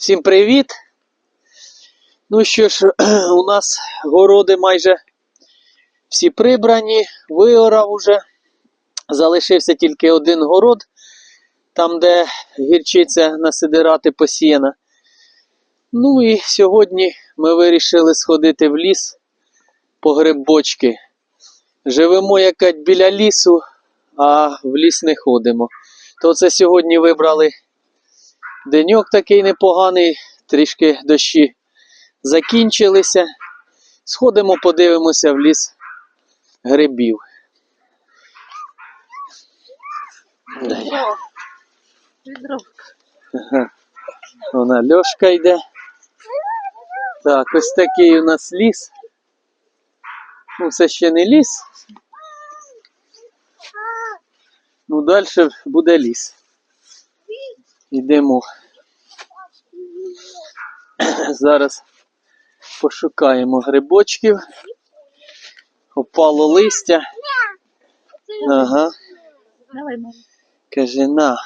Всім привіт! Ну що ж, у нас городи майже всі прибрані, виорав уже. Залишився тільки один город, там, де гірчиця на сидирати посіяна. Ну і сьогодні ми вирішили сходити в ліс по грибочки. Живемо якось біля лісу, а в ліс не ходимо. То це сьогодні вибрали деньок такий непоганий, трішки дощі закінчилися. Сходимо, подивимося в ліс грибів. Відро. Відро. Ага. Вона Льошка йде. Так, ось такий у нас ліс. Ну, це ще не ліс. Ну, далі буде ліс. Йдемо. Зараз пошукаємо грибочків. Опало листя. Ага. Давай, мама. Каже, на.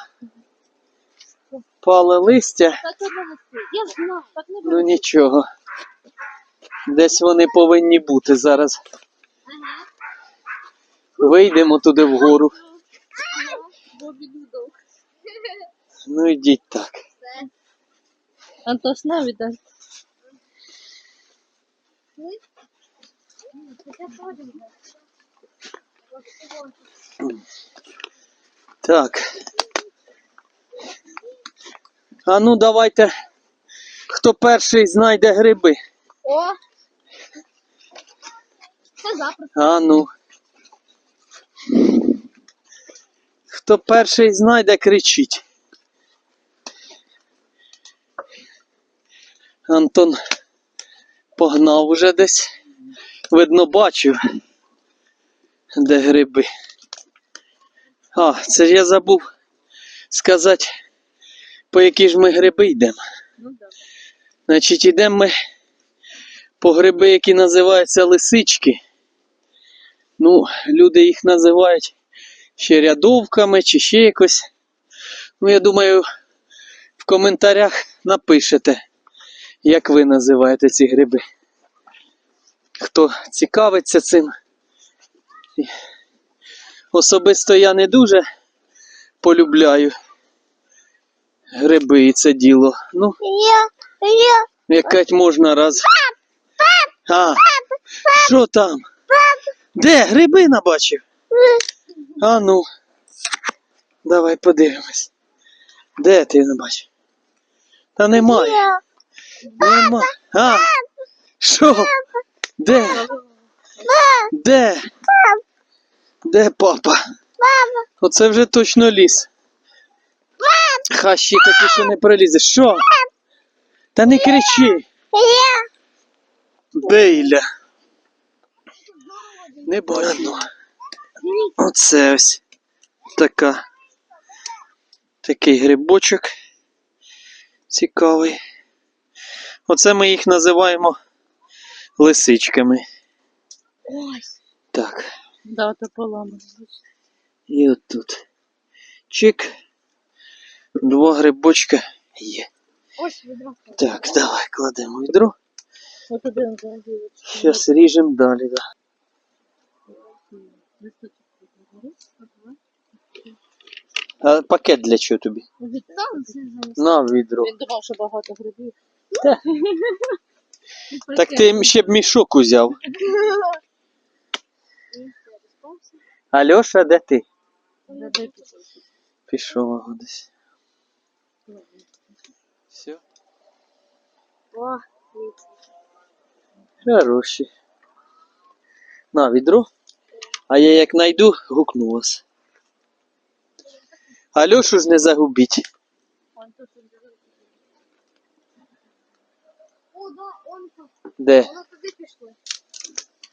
Пале листя. Ну нічого. Десь вони повинні бути зараз. Вийдемо туди вгору. Ну йдіть так. Антош, на віддай. Так. А ну давайте. Хто перший знайде гриби? О! Це запросто. А ну. Хто перший знайде, кричить. Антон погнав уже десь. Видно, бачив, де гриби. А, це ж я забув сказати, по які ж ми гриби йдемо. Ну да. Значить, йдемо ми по гриби, які називаються лисички. Ну, люди їх називають ще рядовками чи ще якось. Ну, я думаю, в коментарях напишете, як ви називаєте ці гриби. Хто цікавиться цим. Особисто я не дуже полюбляю гриби і це діло. Ну. Якать можна раз. А, що там? Де? Гриби набачив? А ну. Давай подивимось. Де ти набачив? Та немає. Нема. А, що? Де? Де? Де папа? Оце вже точно ліс. Хащі такі, що не пролізе. Що? Та не кричи. Бейля. Не больно. Оце ось така. Такий грибочок. Цікавий. Оце ми їх називаємо лисичками. Ось. Так. Да, то поламано. І отут. Чик. Два грибочка є. Ось відро. Так, давай кладемо відро. Ось один заходить. Зараз ріжемо далі. Да. А пакет для чого тобі? На відро. Він думав, що багато грибів. Та. Так ти ще б мішок узяв. Альоша, де ти? Пішов десь. Все. О, Хороші. На відро. А я як найду, гукну вас. Альошу ж не загубіть. О, да, он там. Де? Воно туди пішло.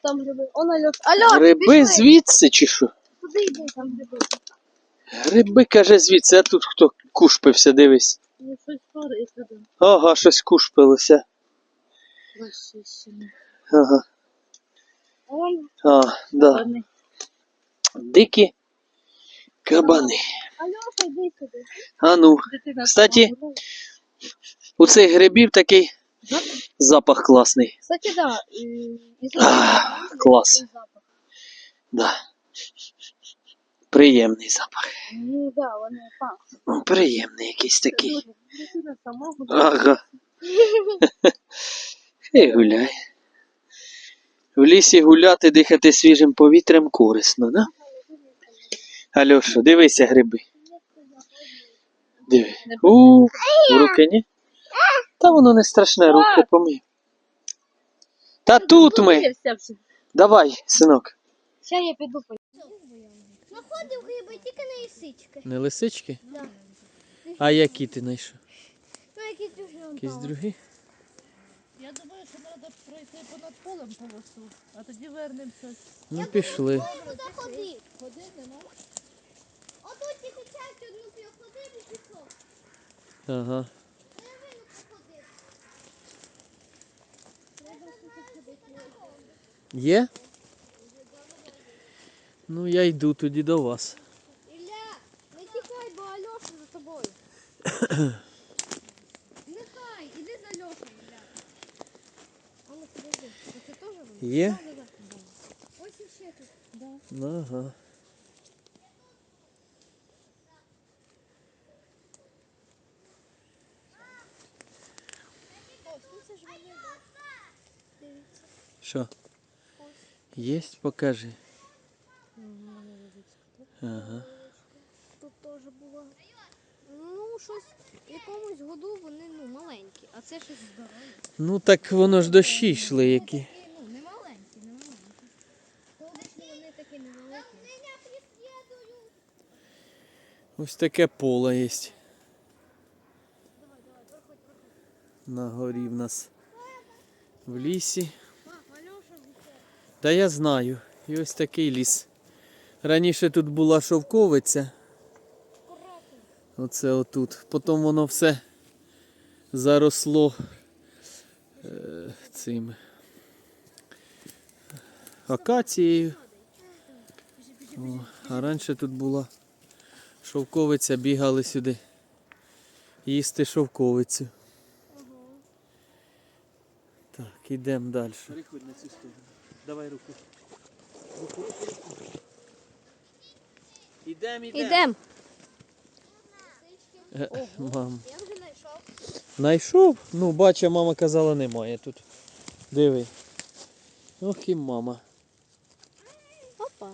Там гриби. Он Альош. Альош, Гриби пішли. звідси чи що? Туди йди, там гриби. Гриби, каже, звідси, а тут хто кушпився, дивись. Ну, щось туди. Ага, щось кушпилося. Ага. Он, А, да. Дикі кабани. Альоша, йди сюди. А ну, Кстати. У цих грибів такий запах класний. Кстати, да. і- і клас. запах. Да. Приємний запах. Ну да, вони пахнуть. Ну, Приємний якийсь такий. Дитина сама буде. Ага. Хай гуляй. В лісі гуляти, дихати свіжим повітрям корисно, да? Альоша, дивися гриби. Диви. У, в руки ні? Та воно не страшне, руки помий. Та тут ми. Давай, синок. Ще я піду по Знаходив гриби, тільки не лисички. Не лисички? Да. А які ти знайшов? Ну, якісь дуже Якісь другі? Я думаю, що треба пройти понад полем по лесу, а тоді вернемося. Ну пішли. Туди ходи. Ходи, нема. Отут тільки часть одну проходив і пішов. Ага. Є? Ну я йду тоді до вас. Ілля, не тікай, бо Альоша за тобою. Нехай, іди за Льошею, Ілля. А ну подожди, це теж воно? Є? Ось іще тут. Да. Ага. Ось, ну це ж вони, да. Дивіться. Що? Єсть, покажи. Ага. Тут теж було. Ну, щось в якомусь году вони ну, маленькі, а це щось здорове. Ну так воно ж дощі йшли які. Ну, не маленькі, не маленькі. Колишні вони такі невеликі. Ось таке поле є. На горі в нас в лісі. Та я знаю. І ось такий ліс. Раніше тут була шовковиця. Оце отут. Потім воно все заросло е, цим акацією. О, а раніше тут була шовковиця, бігали сюди їсти шовковицю. Так, ідемо далі. Переходь на цю сторону. Давай руку. Руку, руку, руку. Ідемо, ідемо. Ідем. Е, Мам. Я вже знайшов. Знайшов? Ну, бача, мама казала, немає тут. Диви. Ох і мама. Опа,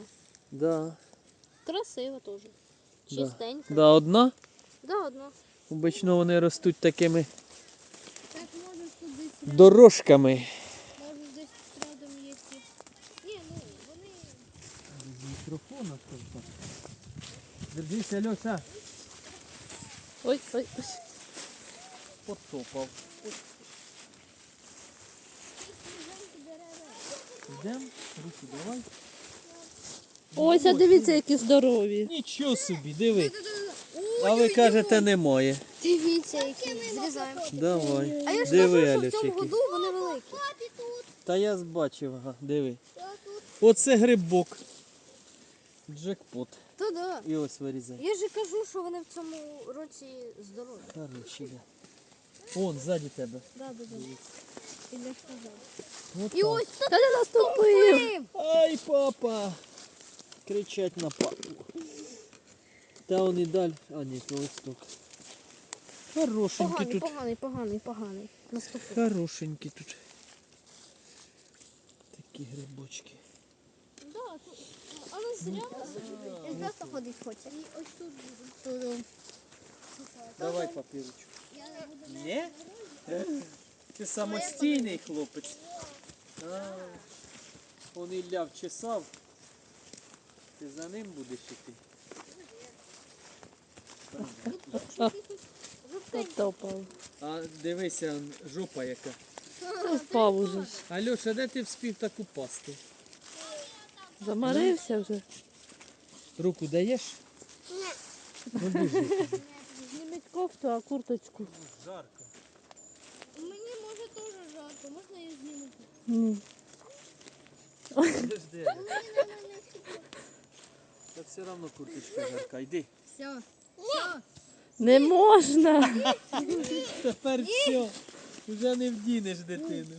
Да. красиво теж. Чистенько. Да, одна. Да, одно. Обично вони ростуть такими дорожками. Може десь рядом є ті. Ні, ну вони. Мікрофона Держись, Альоша. Ой, ой, ой. Потопав. Йдемо, руки давай. Ось, а дивіться, які здорові. Нічого собі, диви. А ви кажете, немає. Дивіться, які зрізаємо. Давай. А я ж Диви, кажу, що в Алюш, цьому який. году вони великі. Та я бачив, ага, диви. Оце грибок. Джекпот. Та да. І ось вирізай. Я ж кажу, що вони в цьому році здорові. Хороші, да. Вон, ззаді тебе. Да, да, да. Назад. І так. ось Та не наступив. Ай, папа! Кричать на папу. Та он і далі. А, ні, то листок. Хорошенький поганий, тут. поганий, поганий, поганий. Наступив. Хорошенький тут. Такі грибочки. Я просто ходить хоче. І ось тут буде. Давай папірочку. Ні? Ти самостійний хлопець. А, Он Ілля вчесав. Ти за ним будеш іти. Потопав. А дивися, жопа яка. Впав уже. Альоша, де ти вспів так упасти? Замарився вже. Руку даєш? Ну біжи. Зніміть кофту, а курточку. Жарко. Мені може теж жарко, можна я зніму? Ні. Подожди. Та все одно курточка жарка. Йди. Все. Все. Не можна. Тепер все. Вже не вдінеш дитину.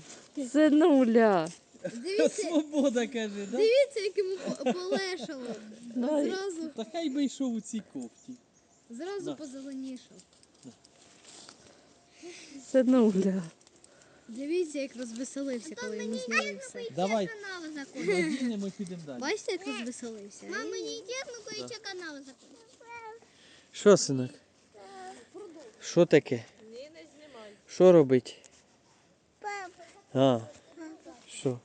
Синуля. Дивіться, Свобода каже, да? дивіться, як йому по- полешало. Зразу, Та хай би йшов у цій кофті. зразу Да. позеленішав. Синуля. Дивіться, як розвеселився, коли йому зняли. Давай каналы надінемо і підемо далі. Бачите, як розвеселився? Мама, не интересно, кое-что каналы закончились. Що, синок? Що таке? Що робить? А. Що?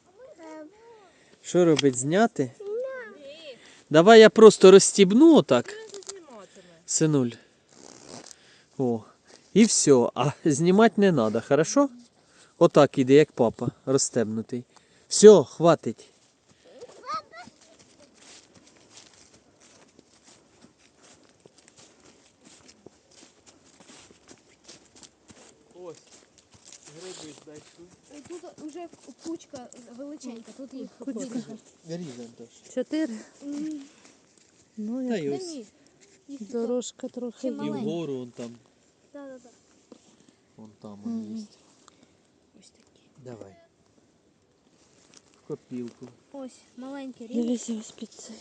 Що робить? Зняти? Давай я просто розстібну отак. Синуль. О. І все. А знімати не треба, хорошо? Отак іде, як папа, розстебнутий. Все, хватить. Ось. Гриби знайшли. Тут вже кучка величенька, тут їх Кучка. більше. Різом теж. Чотири. Ну, Та й ось. дорожка трохи І вгору вон там. Да-да-да. Вон там Мгм. он є. Ось такі. Давай. В копілку. Ось, маленькі рівні. Дивися ось під цей.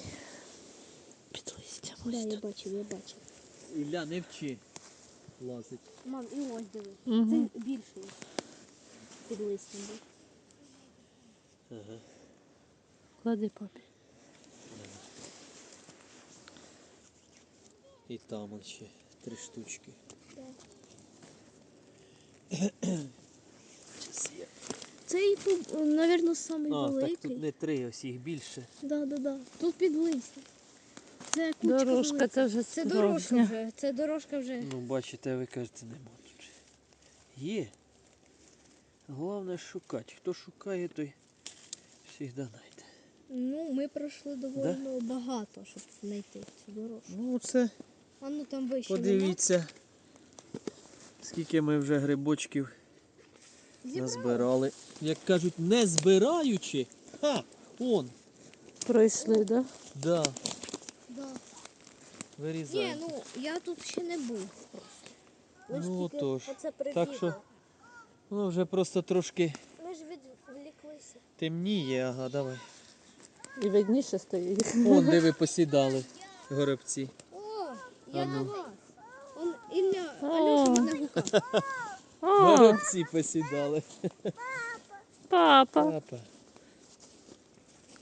Під листям. Да, Ось я бачив, я бачив. Ілля, не вчи. Лазить. Мам, і ось диви. Мгм. Це більший. Під листям був. Ага. Клади папі. І там он ще три штучки. Я- Цей, мабуть, самий А, так тут не три, ось їх більше. Да, да, да. Тут під. Це кучка Дорожка велика. це вже Це дорожка вже. Це дорожка вже. Ну, бачите, ви кажете, нема тут. Є. Головне шукати. Хто шукає, той завжди знайде. Ну, ми пройшли доволі багато, щоб знайти цю дорожку. Ну, це А ну там вище. подивіться, скільки ми вже грибочків? Зібрали. назбирали. Як кажуть, не збираючи. Ха! Он! Пройшли, да? Да, Да. Ні, ну я тут ще не був просто. Ми ж Ну, тільки отож. Оце Так що Воно вже просто трошки Ми ж відвліклися. темніє, ага, давай. І видніше стоїть. Вон, де ви посідали, горобці. Я на вас. Он мене гукав. О, Горобці посідали. папа. Папа.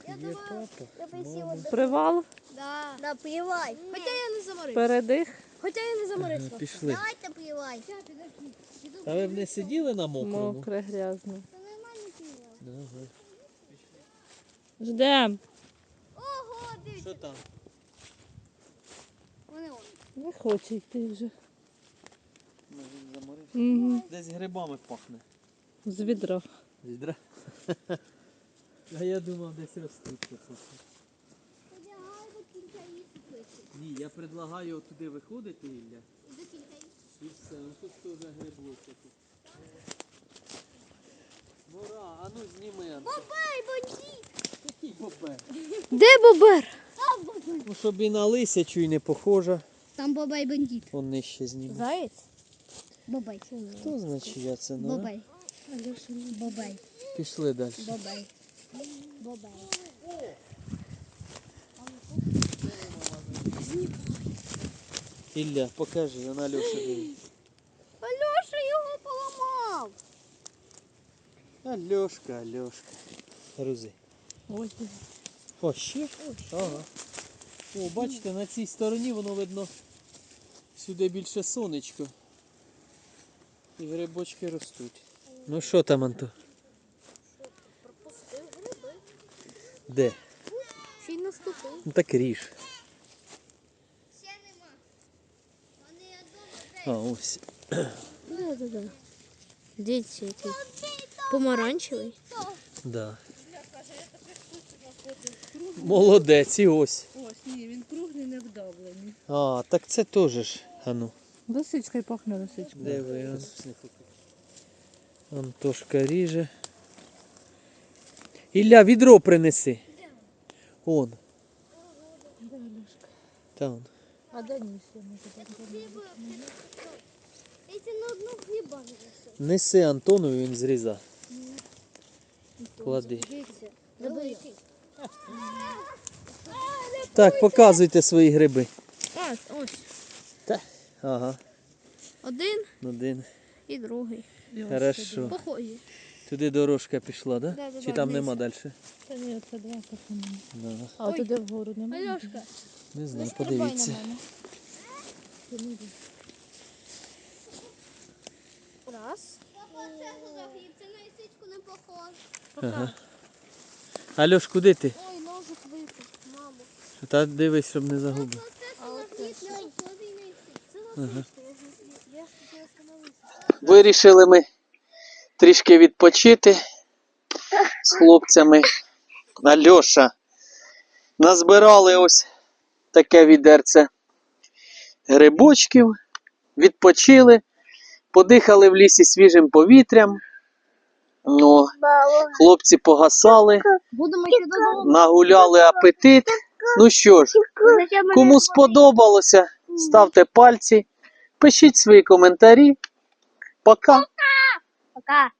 Є папа. Привал, Да. Напливай. Хоча я не заморився. передих. Хоча я не Ага, заморився. Пішли. Давайте плевай. А ви б не сиділи на мокрому? Мокре, грязне. Ага. Ждем. Ого, дивіться. Що там? Не хоче йти вже. Може, він заморився? Угу. Десь грибами пахне. З відра. З Відра. А я думав, десь ростуть. тут. Ні, я предлагаю туди виходити, Ілля. І все, ну тут теж грибло тут. Мора, а ну зніми. Бабай, бандит. Який бобер? Де бобер? Ну, щоб і на лисячу, і не похожа. Там бабай бандит. Он нижче зніме. Заєць? Бабай. Хто значить я це на? Бабай. Бабай. Пішли далі. Бабай. Бабай. Ілля, покажи, вона Льоша дивиться. Альоша його поламав. Альошка, Альошка. Грузи. Ой, О, ще? Ага. О, бачите, на цій стороні воно видно сюди більше сонечко. І грибочки ростуть. Ну що там, Анто? Пропустив гриби. Де? Ще й наступив. Ну так ріж. Ще нема. Вони одного А, ось. Да, да, да. Дивіться, який. Помаранчевий. Да. Молодець, і ось. Ось, ні, він круглий, не вдавлений. А, так це теж ж. А ну. Лисичкою пахне лисичкою. Де ви? Антошка ріже. Ілля, відро принеси. Он. Там. А хліба не. Неси Антону, він зріза. Клади. Так, показуйте свої гриби. А, ось. Ага, Один один. і другий. Хорошо. Похожі. Туди дорожка пішла, да? Да-да-да, Чи там вниз. нема далі? Та ні, це два картини. Да. А Ой. туди вгору немає? Альошка, Не не знаю, стрибай на подивіться. мене. Раз. Ага. Альош, куди ти? Ой, ножик випав, мамо. Та дивись, щоб не загубив. А от це Вирішили ми трішки відпочити з хлопцями. Альоша. Назбирали ось таке відерце грибочків, відпочили, подихали в лісі свіжим повітрям. Ну, хлопці погасали, нагуляли апетит. Ну що ж, кому сподобалося, ставте пальці, пишіть свої коментарі. Пока! Пока.